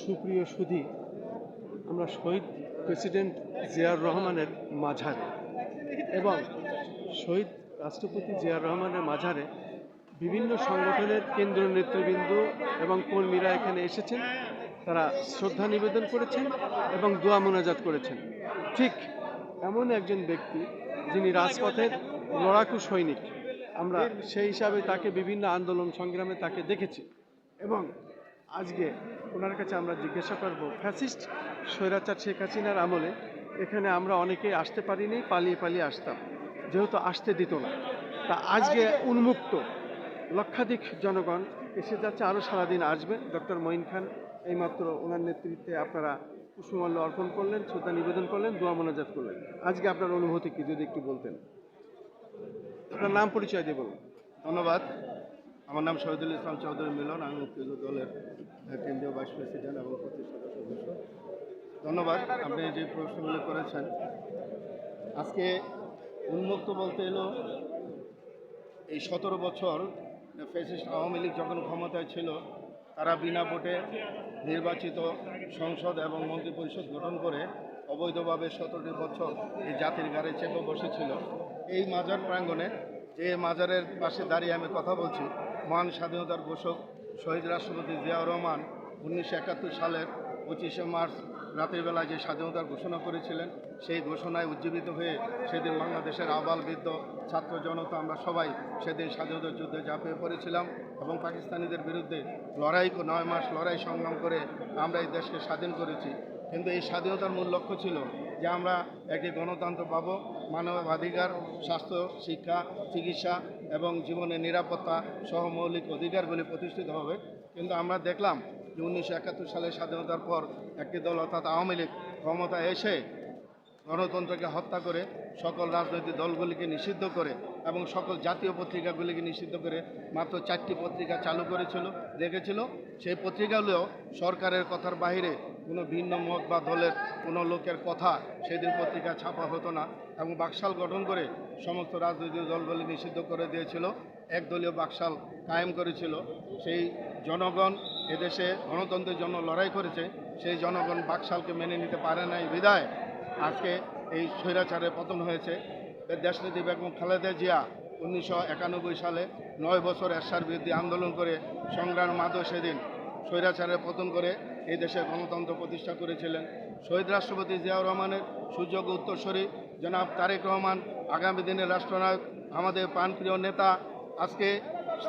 সুপ্রিয় সুধী, আমরা শহীদ প্রেসিডেন্ট জিয়াউর রহমানের মাঝারে এবং শহীদ রাষ্ট্রপতি জিয়াউর রহমানের মাঝারে বিভিন্ন সংগঠনের কেন্দ্রীয় নেতৃবৃন্দ এবং কর্মীরা এখানে এসেছেন। তারা শ্রদ্ধা নিবেদন করেছেন এবং দোয়া মোনাজাত করেছেন। ঠিক এমন একজন ব্যক্তি যিনি রাজপথের লড়াকু সৈনিক। আমরা সেই হিসাবে তাকে বিভিন্ন আন্দোলন সংগ্রামে তাকে দেখেছি এবং আজকে ওনার কাছে আমরা জিজ্ঞাসা করব ফ্যাসিস্ট স্বৈরাচার শেখ হাসিনার আমলে এখানে আমরা অনেকেই আসতে পারিনি পালিয়ে পালিয়ে আসতাম। যেহেতু আসতে দিত না। তা আজকে উন্মুক্ত লক্ষাধিক জনগণ এসে যাচ্ছে আরও সারাদিন আসবে। ডক্টর মঈন খান এইমাত্র ওনার নেতৃত্বে আপনারা কুসুমাল্য অর্পণ করলেন শ্রদ্ধা নিবেদন করলেন দোয়া মোনাজাত করলেন। আজকে আপনার অনুভূতি কি যদি একটু বলতেন? আপনার নাম পরিচয় দিয়ে বলুন। ধন্যবাদ। আমার নাম শহীদুল ইসলাম চৌধুরী মিলন, আমি মুক্তিযুদ্ধ দলের কেন্দ্রীয় ভাইস প্রেসিডেন্ট এবং প্রতিষ্ঠাতা সদস্য। ধন্যবাদ, আপনি যে প্রশ্নগুলো করেছেন। আজকে উন্মুক্ত বলতে এলো, এই সতেরো বছর ফেসিস্ট আওয়ামী লীগ যখন ক্ষমতায় ছিল, তারা বিনা ভোটে নির্বাচিত সংসদ এবং মন্ত্রী পরিষদ গঠন করে অবৈধভাবে সতেরোটি বছর এই জাতির গাড়ে চেপে বসেছিল। এই মাজার প্রাঙ্গণে, যে মাজারের পাশে দাঁড়িয়ে আমি কথা বলছি মহান স্বাধীনতার ঘোষক শহীদ রাষ্ট্রপতি জিয়াউর রহমান উনিশশো একাত্তর সালের পঁচিশে মার্চ রাতের বেলায় যে স্বাধীনতার ঘোষণা করেছিলেন, সেই ঘোষণায় উজ্জীবিত হয়ে সেদিন বাংলাদেশের আবাল বৃদ্ধ ছাত্র জনতা আমরা সবাই সেদিন স্বাধীনতার যুদ্ধে ঝাঁপিয়ে পড়েছিলাম এবং পাকিস্তানিদের বিরুদ্ধে লড়াই নয় মাস লড়াই সংগ্রাম করে আমরা এই দেশকে স্বাধীন করেছি। কিন্তু এই স্বাধীনতার মূল লক্ষ্য ছিল যে আমরা একটি গণতন্ত্র পাব, মানবাধিকার, স্বাস্থ্য, শিক্ষা, চিকিৎসা এবং জীবনের নিরাপত্তা সহ মৌলিক অধিকারগুলি প্রতিষ্ঠিত হবে। কিন্তু আমরা দেখলাম যে উনিশশো একাত্তর সালের স্বাধীনতার পর একটি দল অর্থাৎ আওয়ামী লীগ ক্ষমতা এসে গণতন্ত্রকে হত্যা করে সকল রাজনৈতিক দলগুলিকে নিষিদ্ধ করে এবং সকল জাতীয় পত্রিকাগুলিকে নিষিদ্ধ করে মাত্র চারটি পত্রিকা চালু করেছিল রেখেছিল সেই পত্রিকাগুলো সরকারের কথার বাইরে কোনো ভিন্ন মত বা দলের কোনো লোকের কথা সেদিন পত্রিকা ছাপা হতো না এবং বাকশাল গঠন করে সমস্ত রাজনৈতিক দলগুলি নিষিদ্ধ করে দিয়েছিল। একদলীয় বাকশাল কায়েম করেছিল। সেই জনগণ এদেশে গণতন্ত্রের জন্য লড়াই করেছে, সেই জনগণ বাকশালকে মেনে নিতে পারে নাই বিদায় আজকে এই স্বৈরাচারের পতন হয়েছে। দেশনীতি বেগম খালেদা জিয়া উনিশশো একানব্বই সালে নয় বছর এরশার বিরুদ্ধে আন্দোলন করে সংগ্রাম মাধব সেদিন স্বৈরাচারের পতন করে এই দেশে গণতন্ত্র প্রতিষ্ঠা করেছিলেন। শহীদ রাষ্ট্রপতি জিয়াউর রহমানের সুযোগ্য উত্তরস্বরী জনাব তারেক রহমান, আগামী দিনের রাষ্ট্রনায়ক আমাদের প্রাণপ্রিয় নেতা। আজকে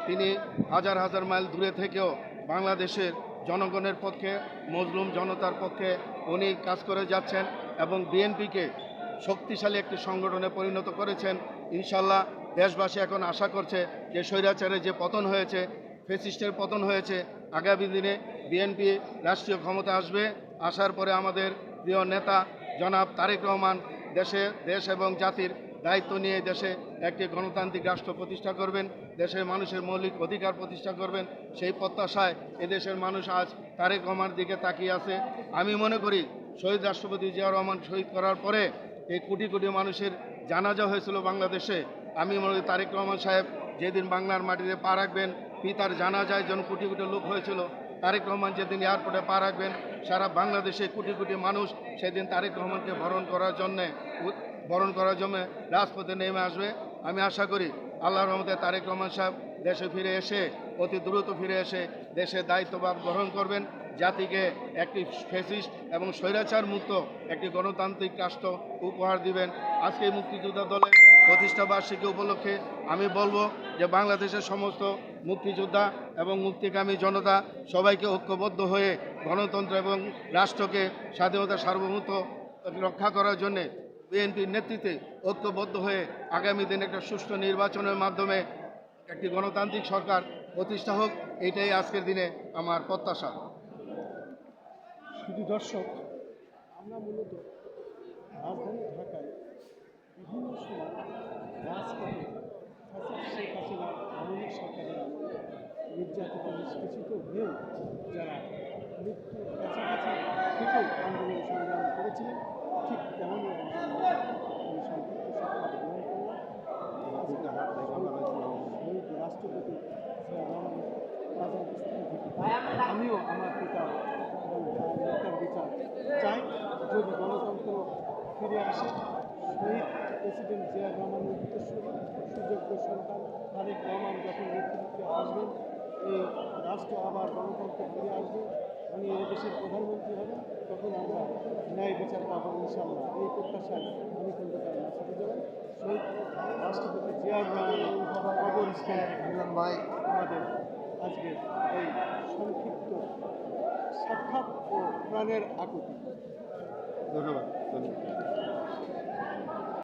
তিনি হাজার হাজার মাইল দূরে থেকেও বাংলাদেশের জনগণের পক্ষে, মজলুম জনতার পক্ষে উনি কাজ করে যাচ্ছেন এবং বিএনপিকে শক্তিশালী একটি সংগঠনে পরিণত করেছেন। ইনশাল্লাহ দেশবাসী এখন আশা করছে যে স্বৈরাচারের যে পতন হয়েছে ফেসিস্টের পতন হয়েছে, আগামী দিনে বিএনপি রাষ্ট্রীয় ক্ষমতা আসবে। আসার পরে আমাদের প্রিয় নেতা জনাব তারেক রহমান দেশে, দেশ এবং জাতির দায়িত্ব নিয়ে দেশে একটি গণতান্ত্রিক রাষ্ট্র প্রতিষ্ঠা করবেন, দেশের মানুষের মৌলিক অধিকার প্রতিষ্ঠা করবেন। সেই প্রত্যাশায় এদেশের মানুষ আজ তারেক রহমানের দিকে তাকিয়ে আছে। আমি মনে করি, শহীদ রাষ্ট্রপতি জিয়া রহমান শহীদ করার পরে এই কোটি কোটি মানুষের জানাজা হয়েছিল বাংলাদেশে। আমি মনে করি, তারেক রহমান সাহেব যেদিন বাংলার মাটিতে পা রাখবেন পিতার জানাজায় যেন কোটি কোটি লোক হয়েছিল, তারেক রহমান যেদিন এয়ারপোর্টে পা রাখবেন, সারা বাংলাদেশে কোটি কোটি মানুষ সেদিন তারেক রহমানকে বরণ করার জন্যে বরণ করার জন্য রাজপথে নেমে আসবে। আমি আশা করি আল্লাহ রহমতে তারেক রহমান সাহেব দেশে ফিরে এসে, অতি দ্রুত ফিরে এসে দেশের দায়িত্বভার গ্রহণ করবেন। জাতিকে একটি ফেসিস্ট এবং স্বৈরাচার মুক্ত একটি গণতান্ত্রিক রাষ্ট্র উপহার দিবেন। আজকে মুক্তিযোদ্ধা দলের প্রতিষ্ঠাবার্ষিকী উপলক্ষে আমি বলব যে বাংলাদেশের সমস্ত মুক্তিযোদ্ধা এবং মুক্তিকামী জনতা সবাইকে ঐক্যবদ্ধ হয়ে গণতন্ত্র এবং রাষ্ট্রকে স্বাধীনতা সার্বভৌমত্ব রক্ষা করার জন্যে বিএনপির নেতৃত্বে ঐক্যবদ্ধ হয়ে আগামী দিনে একটা সুষ্ঠু নির্বাচনের মাধ্যমে একটি গণতান্ত্রিক সরকার প্রতিষ্ঠা হোক, এটাই আজকের দিনে আমার প্রত্যাশা। শুধু দর্শক, আমরা মূলত রাজধানী ঢাকায় বিভিন্ন সময় রাজপথে ফ্যাসিস্ট শেখ হাসিনার আমলে নির্যাতিত, নিষ্পেষিত হয়েও যারা মৃত্যুর কাছাকাছি থেকেও আন্দোলন সংগ্রাম করেছিলেন, ঠিক তেমনই আমি সংক্ষিপ্ত সাক্ষাৎ গ্রহণ করলাম শহীদ রাষ্ট্রপতি আমিও আমার পিতা বিচার চাই, যদি গণতন্ত্র ফিরে আসে শহীদ প্রেসিডেন্ট জিয়া উত্তরসূরি সুযোগ্য সন্তান তারেক রহমান যখন নেতৃত্বে আসবেন এই রাষ্ট্র আবার গণতন্ত্র ফিরে আসবে উনি এই দেশের প্রধানমন্ত্রী হবেন তখন আমরা ন্যায় বিচার পাবো ইনশাল্লাহ এই প্রত্যাশায় আমি খন্দকার নাসিরুজ্জামান শহীদ রাষ্ট্রপতি জিয়া রহমানের ভাই। আমাদের আজকে এই সংক্ষিপ্ত সাক্ষাৎ ও প্রাণের আকুতি। ধন্যবাদ। ধন্যবাদ।